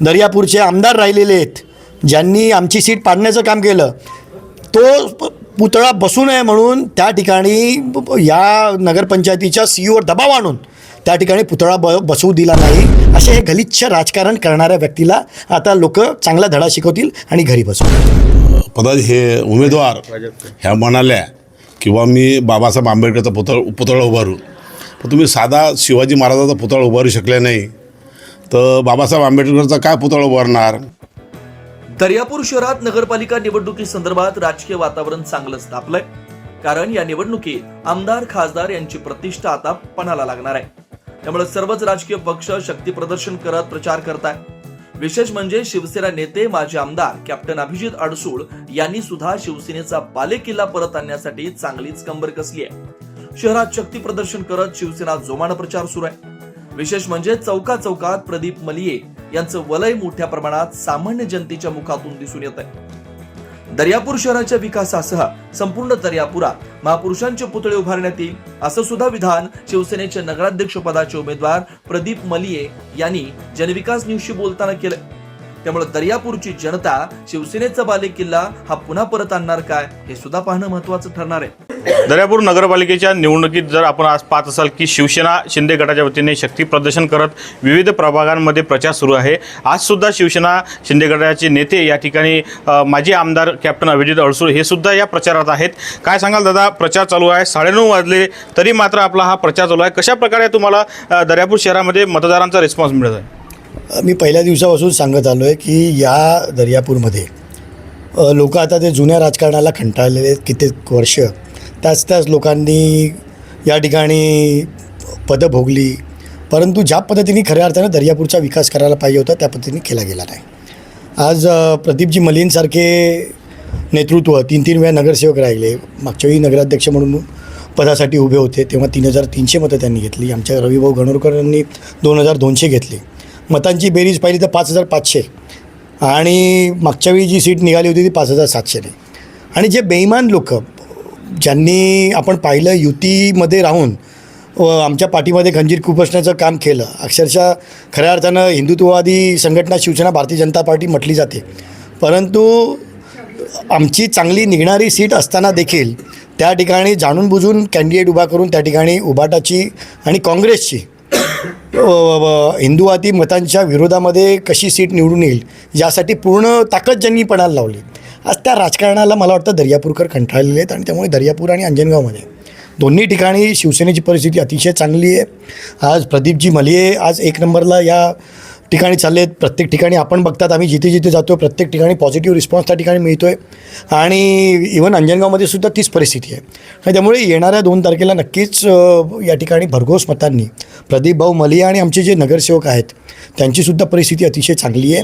दर्यापूरचे आमदार राहिलेले आहेत ज्यांनी आमची सीट पाडण्याचं काम केलं तो पुतळा बसू नये म्हणून त्या ठिकाणी या नगरपंचायतीच्या सी ईवर दबाव आणून त्या ठिकाणी पुतळा ब बसवू दिला नाही. असे हे गलिच्छ राजकारण करणाऱ्या व्यक्तीला आता लोक चांगला धडा शिकवतील आणि घरी बसवतील पदाचे हे उमेदवार ह्या म्हणाल्या किंवा मी बाबासाहेब आंबेडकरचा पुतळ पुतळा उभारू. पण तुम्ही साधा शिवाजी महाराजाचा पुतळा उभारू शकले नाही. तर बाबासाहेब आंबेडकरचा काय पुतळा उभारणार? दर्यापूर शहरात नगरपालिका निवडणुकीसंदर्भात राजकीय वातावरण चांगलंच तापलंय. कारण या निवडणुकीत आमदार खासदार यांची प्रतिष्ठा आता पणाला लागणार आहे. त्यामुळे सर्वच राजकीय पक्ष शक्ती प्रदर्शन करत प्रचार करताय. विशेष म्हणजे शिवसेना नेते माजी आमदार कॅप्टन अभिजित अडसूळ यांनी सुद्धा शिवसेनेचा बालेकिल्ला परत आणण्यासाठी चांगलीच कंबर कसली आहे. शहरात शक्ती प्रदर्शन करत शिवसेना जोमानं प्रचार सुरू आहे. विशेष म्हणजे चौका चौकात प्रदीप मलिये यांचं वलय मोठ्या प्रमाणात सामान्य जनतेच्या मुखातून दिसून येत आहे. दर्यापूर शहराच्या विकासासह संपूर्ण दर्यापुरात महापुरुषांचे पुतळे उभारण्यात येईल असं सुद्धा विधान शिवसेनेचे नगराध्यक्ष पदाचे उमेदवार प्रदीप मलिये यांनी जनविकास न्यूजशी बोलताना केलं त्यामुळे दर्यापूरची जनता शिवसेनेचा बालेकिल्ला हा पुन्हा परत आणणार काय हे सुद्धा पाहणं महत्वाचं ठरणार आहे. दर्यापूर नगरपालिकेच्या निवडणुकीत जर आपण आज पाहत असाल की शिवसेना शिंदे गटाच्या वतीने शक्ती प्रदर्शन करत विविध प्रभागांमध्ये प्रचार सुरू आहे. आजसुद्धा शिवसेना शिंदे गटाचे नेते या ठिकाणी माजी आमदार कॅप्टन अभिजित अडसूळ हे सुद्धा या प्रचारात आहेत. काय सांगाल दादा प्रचार चालू आहे. साडेनऊ वाजले तरी मात्र आपला हा प्रचार चालू आहे. कशा प्रकारे तुम्हाला दर्यापूर शहरामध्ये मतदारांचा रिस्पॉन्स मिळत आहे? मी पहिल्या दिवसापासून सांगत आलो आहे की या दर्यापूरमध्ये लोक आता ते जुन्या राजकारणाला कंटाळलेले आहेत. कित्येक वर्ष त्याच त्याच लोकांनी या ठिकाणी पदं भोगली. परंतु ज्या पद्धतीने खऱ्या अर्थानं दर्यापूरचा विकास करायला पाहिजे होता त्या पद्धतीने केला गेला नाही. आज प्रदीपजी मलिनसारखे नेतृत्व तीन तीन वेळा नगरसेवक राहिले. मागच्या वेळी नगराध्यक्ष म्हणून पदासाठी उभे होते तेव्हा तीन हजार तीनशे मतं त्यांनी घेतली. आमच्या रविभाऊ गणोरकर यांनी दोन हजार दोनशे घेतली. मतांची बेरीज पाहिली तर पाच हजार पाचशे. आणि मागच्या वेळी जी सीट निघाली होती ती पाच हजार सातशेने. आणि जे बेईमान लोकं ज्यांनी आपण पाहिलं युतीमध्ये राहून व आमच्या पाठीमध्ये खंजीर खुपसण्याचं काम केलं. अक्षरशः खऱ्या अर्थानं हिंदुत्ववादी संघटना शिवसेना भारतीय जनता पार्टी म्हटली जाते. परंतु आमची चांगली निघणारी सीट असताना देखील त्या ठिकाणी जाणून बुजून कॅन्डिडेट उभा करून त्या ठिकाणी उबाटाची आणि काँग्रेसची हिंदुवादी मतांच्या विरोधामध्ये कशी सीट निवडून येईल यासाठी पूर्ण ताकद ज्यांनी पणाला लावली. आज त्या राजकारणाला मला वाटतं दर्यापूरकर कंटाळलेले आहेत आणि त्यामुळे दर्यापूर आणि अंजनगावमध्ये दोन्ही ठिकाणी शिवसेनेची परिस्थिती अतिशय चांगली आहे. आज प्रदीपजी मलिये आज एक नंबरला या ठिकाणी चालले आहेत प्रत्येक ठिकाणी आपण बघतात आम्ही जिथे जिथे जातो प्रत्येक ठिकाणी पॉझिटिव्ह रिस्पॉन्स त्या ठिकाणी मिळतो आहे आणि इवन अंजनगावमध्ये सुद्धा तीच परिस्थिती आहे. आणि त्यामुळे येणाऱ्या दोन तारखेला नक्कीच या ठिकाणी भरघोस मतांनी प्रदीप भाऊ मलिया आणि आमचे जे नगरसेवक आहेत त्यांचीसुद्धा परिस्थिती अतिशय चांगली आहे.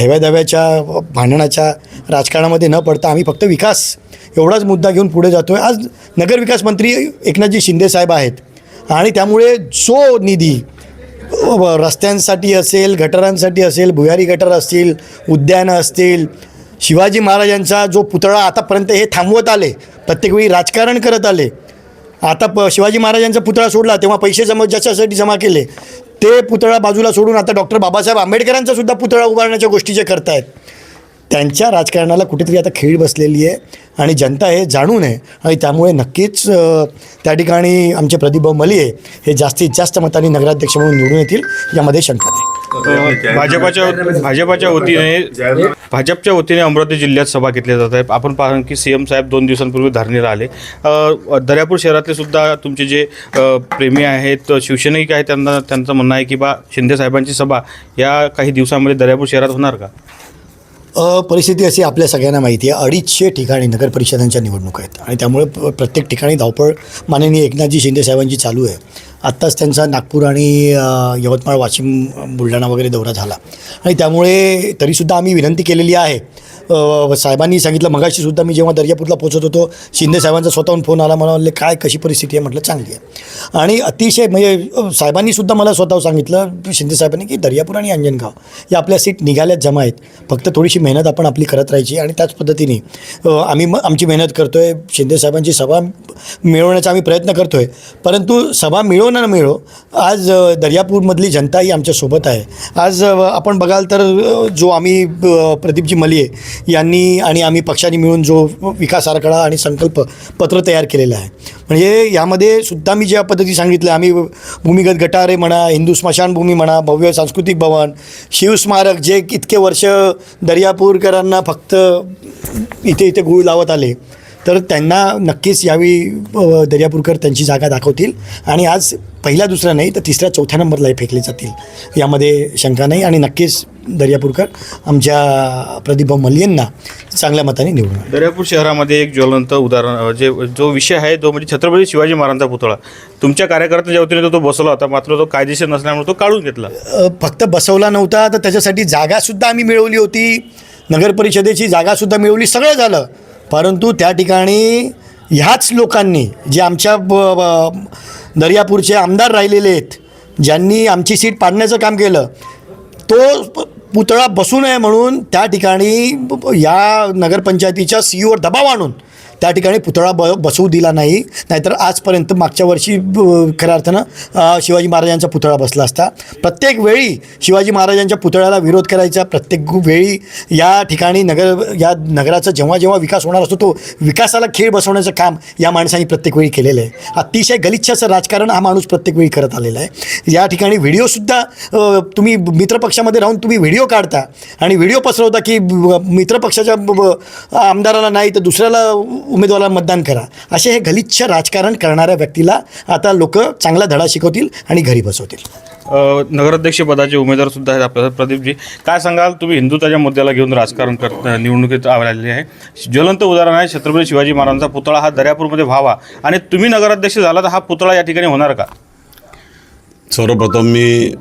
हेव्या दाव्याच्या भांडणाच्या राजकारणामध्ये न पडता आम्ही फक्त विकास एवढाच मुद्दा घेऊन पुढे जातो आहे आज नगरविकास मंत्री एकनाथजी शिंदे साहेब आहेत. आणि त्यामुळे जो निधी रस्त्यांसाठी असेल गटरांसाठी असेल भुयारी गटर असतील उद्यानं असतील शिवाजी महाराजांचा जो पुतळा आतापर्यंत हे थांबवत आले प्रत्येक वेळी राजकारण करत आले आता प शिवाजी महाराजांचा पुतळा सोडला तेव्हा पैसे जमा ज्याच्यासाठी जमा केले ते पुतळा बाजूला सोडून आता डॉक्टर बाबासाहेब आंबेडकरांचा सुद्धा पुतळा उभारण्याच्या गोष्टी जे करतायत. त्यांच्या राजकारणाला कुठेतरी आता खीळ बसलेली आहे आणि जनता हे जाणून आहे आणि त्यामुळे नक्कीच त्या ठिकाणी आमचे प्रदीपभाऊ मलिये हे जास्तीत जास्त मतांनी नगराध्यक्ष म्हणून निवडून येतील यामध्ये शंका नाही. भाजपाच्या भाजपाच्या वतीने भाजपच्या वतीने अमरावती जिल्ह्यात सभा घेतल्या जात आहे. आपण पाहा की सी एम साहेब दोन दिवसांपूर्वी धारणीला आले. दर्यापूर शहरातले सुद्धा तुमचे जे प्रेमी आहेत शिवसैनिक आहेत त्यांना त्यांचं म्हणणं आहे की बा शिंदे साहेबांची सभा या काही दिवसामध्ये दर्यापूर शहरात होणार का? परिस्थिती अशी आपल्या सगळ्यांना माहिती आहे. अडीचशे ठिकाणी नगर परिषदांच्या निवडणूक आहेत. आणि त्यामुळे प्रत्येक ठिकाणी धावपळ माननीय एकनाथजी शिंदे साहेबांची चालू आहे. आत्ताच त्यांचा नागपूर आणि यवतमाळ वाशिम बुलढाणा वगैरे दौरा झाला. आणि त्यामुळे तरीसुद्धा आम्ही विनंती केलेली आहे साहेबांनी सांगितलं मगाशी सुद्धा मी जेव्हा दर्यापूरला पोहोचत होतो शिंदे साहेबांचा स्वतःहून फोन आला मला म्हणले काय कशी परिस्थिती आहे? म्हटलं चांगली आहे. आणि अतिशय म्हणजे साहेबांनी सुद्धा मला स्वतः सांगितलं शिंदे साहेबांनी की दर्यापूर आणि अंजनगाव या आपल्या सीट निघाल्यात जमा आहेत. फक्त थोडीशी मेहनत आपण आपली करत राहायची आणि त्याच पद्धतीने आम्ही म आमची मेहनत करतो आहे शिंदे साहेबांची सभा मिळवण्याचा आम्ही प्रयत्न करतो आहे परंतु सभा मिळो ना मिळो आज दर्यापूरमधली जनता ही आमच्यासोबत आहे. आज आपण बघाल तर जो आम्ही प्रदीपजी मलिये यांनी आणि आम्ही पक्षाने मिळून जो विकास आराखडा आणि संकल्प पत्र तयार केलेलं आहे. म्हणजे यामध्ये सुद्धा मी ज्या पद्धती सांगितलं आम्ही भूमिगत गटारे म्हणा हिंदू स्मशानभूमी म्हणा भव्य सांस्कृतिक भवन शिवस्मारक जे इतके वर्ष दर्यापूरकरांना फक्त इथे इथे गुळ लावत आले तर त्यांना नक्कीच यावेळी दर्यापूरकर त्यांची जागा दाखवतील. आणि आज पहिला दुसरा नाही तर तिसऱ्या चौथ्या नंबरलाही फेकले जातील. यामध्ये शंका नाही आणि नक्कीच दर्यापूरकर आमच्या प्रतिभा मल्यंना चांगल्या मताने निवडून. दर्यापूर शहरामध्ये एक ज्वलंत उदाहरण जे जो विषय आहे तो म्हणजे छत्रपती शिवाजी महाराजांचा पुतळा. तुमच्या कार्यकर्त्यांच्या वतीने तो तो बसवला होता मात्र तो कायदेशीर नसल्यामुळे तो काढून घेतला. अ, फक्त बसवला नव्हता तर त्याच्यासाठी जागासुद्धा आम्ही मिळवली होती. नगर परिषदेची जागासुद्धा मिळवली सगळं झालं. परंतु त्या ठिकाणी ह्याच लोकांनी जे आमच्या ब ब- दर्यापूरचे आमदार राहिलेले आहेत ज्यांनी आमची सीट पाडण्याचं काम केलं तो प- पुतळा बसू नये म्हणून त्या ठिकाणी या नगरपंचायतीच्या सी ईवर दबाव आणून त्या ठिकाणी पुतळा ब बसवू दिला नाही. नाहीतर आजपर्यंत मागच्या वर्षी खऱ्या अर्थानं शिवाजी महाराजांचा पुतळा बसला असता. प्रत्येक वेळी शिवाजी महाराजांच्या पुतळ्याला विरोध करायचा. प्रत्येक वेळी या ठिकाणी नगर या नगराचा जेव्हा जेव्हा विकास होणार असतो तो विकासाला खेळ बसवण्याचं काम या माणसांनी प्रत्येक वेळी केलेलं आहे. अतिशय गलिच्छ असं राजकारण हा माणूस प्रत्येक वेळी करत आलेला आहे. या ठिकाणी व्हिडिओसुद्धा तुम्ही मित्रपक्षामध्ये राहून तुम्ही व्हिडिओ काढता आणि व्हिडिओ पसरवता की मित्रपक्षाच्या आमदाराला नाही तर दुसऱ्याला उमेदवाराला मतदान करा. असे हे गलिच्छ राजकारण करणाऱ्या व्यक्तीला आता लोक चांगला धडा शिकवतील आणि घरी बसवतील. अ, नगराध्यक्ष पदाचे उमेदवार सुद्धा आहेत आपल्याला प्रदीपजी. काय सांगाल तुम्ही? हिंदुत्वाच्या मुद्द्याला घेऊन राजकारण करत निवडणुकीत आलेले आहे. ज्वलंत उदाहरण आहे छत्रपती शिवाजी महाराजांचा पुतळा हा दर्यापूरमध्ये व्हावा. आणि तुम्ही नगराध्यक्ष झाला तर हा पुतळा या ठिकाणी होणार का? सर्वप्रथम मी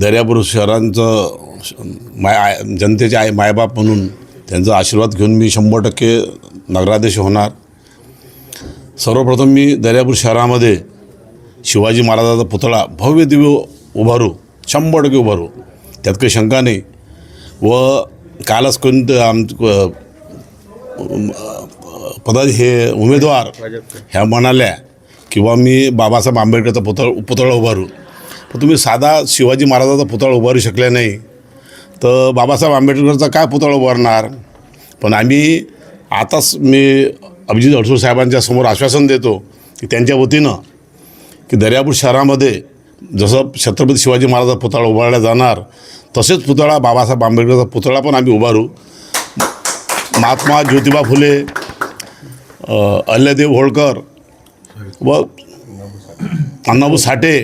दर्यापूर शहरांचं माय आय जनतेचे आई मायबाप म्हणून त्यांचा आशीर्वाद घेऊन मी शंभर टक्के नगराध्यक्ष होणार. सर्वप्रथम मी दर्यापूर शहरामध्ये शिवाजी महाराजाचा पुतळा भव्य दिव्य उभारू शंभर टक्के उभारू. त्यात काही शंका नाही. व कालच कोणतं आम पदा हे उमेदवार ह्या म्हणाल्या किंवा मी बाबासाहेब आंबेडकरचा पुतळ पुतळा उभारू. पण तुम्ही साधा शिवाजी महाराजाचा पुतळा उभारू शकले नाही. तर बाबासाहेब आंबेडकरचा काय पुतळा उभारणार? पण आम्ही आताच मी अभिजित अडसूर साहेबांच्या समोर आश्वासन देतो की त्यांच्या वतीनं की दर्यापूर शहरामध्ये जसं छत्रपती शिवाजी महाराजाचा पुतळा उभारला जाणार तसेच पुतळा बाबासाहेब आंबेडकरचा पुतळा पण आम्ही उभारू. महात्मा ज्योतिबा फुले अ, होळकर व अण्णाभाऊ साठे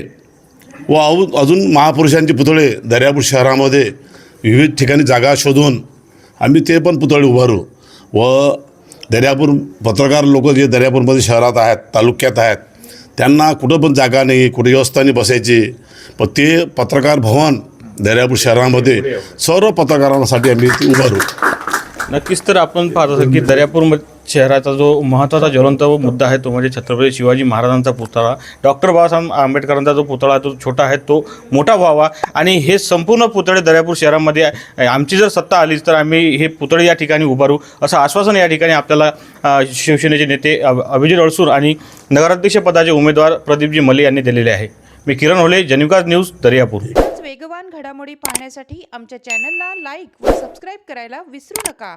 व अजून अजून महापुरुषांचे पुतळे दर्यापूर शहरामध्ये विविध ठिकाणी जागा शोधून आम्ही ते पण पुतळे उभारू. व दर्यापूर पत्रकार लोक जे दर्यापूरमध्ये शहरात आहेत तालुक्यात आहेत त्यांना कुठं पण जागा नाही कुठे व्यवस्थाने बसायची. पण ते पत्रकार भवन दर्यापूर शहरामध्ये सर्व पत्रकारांसाठी आम्ही ते उभारू. नक्कीच तर आपण पाहत की दर्यापूर शहराचा जो महत्त्वाचा ज्वलंत मुद्दा आहे तो म्हणजे छत्रपती शिवाजी महाराजांचा पुतळा. डॉक्टर बाबासाहेब आंबेडकरांचा जो पुतळा आहे तो छोटा आहे तो मोठा व्हावा. आणि हे संपूर्ण पुतळे दर्यापूर शहरामध्ये आहे. आमची जर सत्ता आलीच तर आम्ही हे पुतळे या ठिकाणी उभारू. असं आश्वासन या ठिकाणी आपल्याला शिवसेनेचे नेते अभिजित अडसूर आणि नगराध्यक्ष पदाचे उमेदवार प्रदीपजी मले यांनी दिलेले आहे. मी किरण होले जनिकाज न्यूज दर्यापूर. वेगवान घडामोडी पाहण्यासाठी आमच्या चॅनलला लाईक व सबस्क्राईब करायला विसरू नका.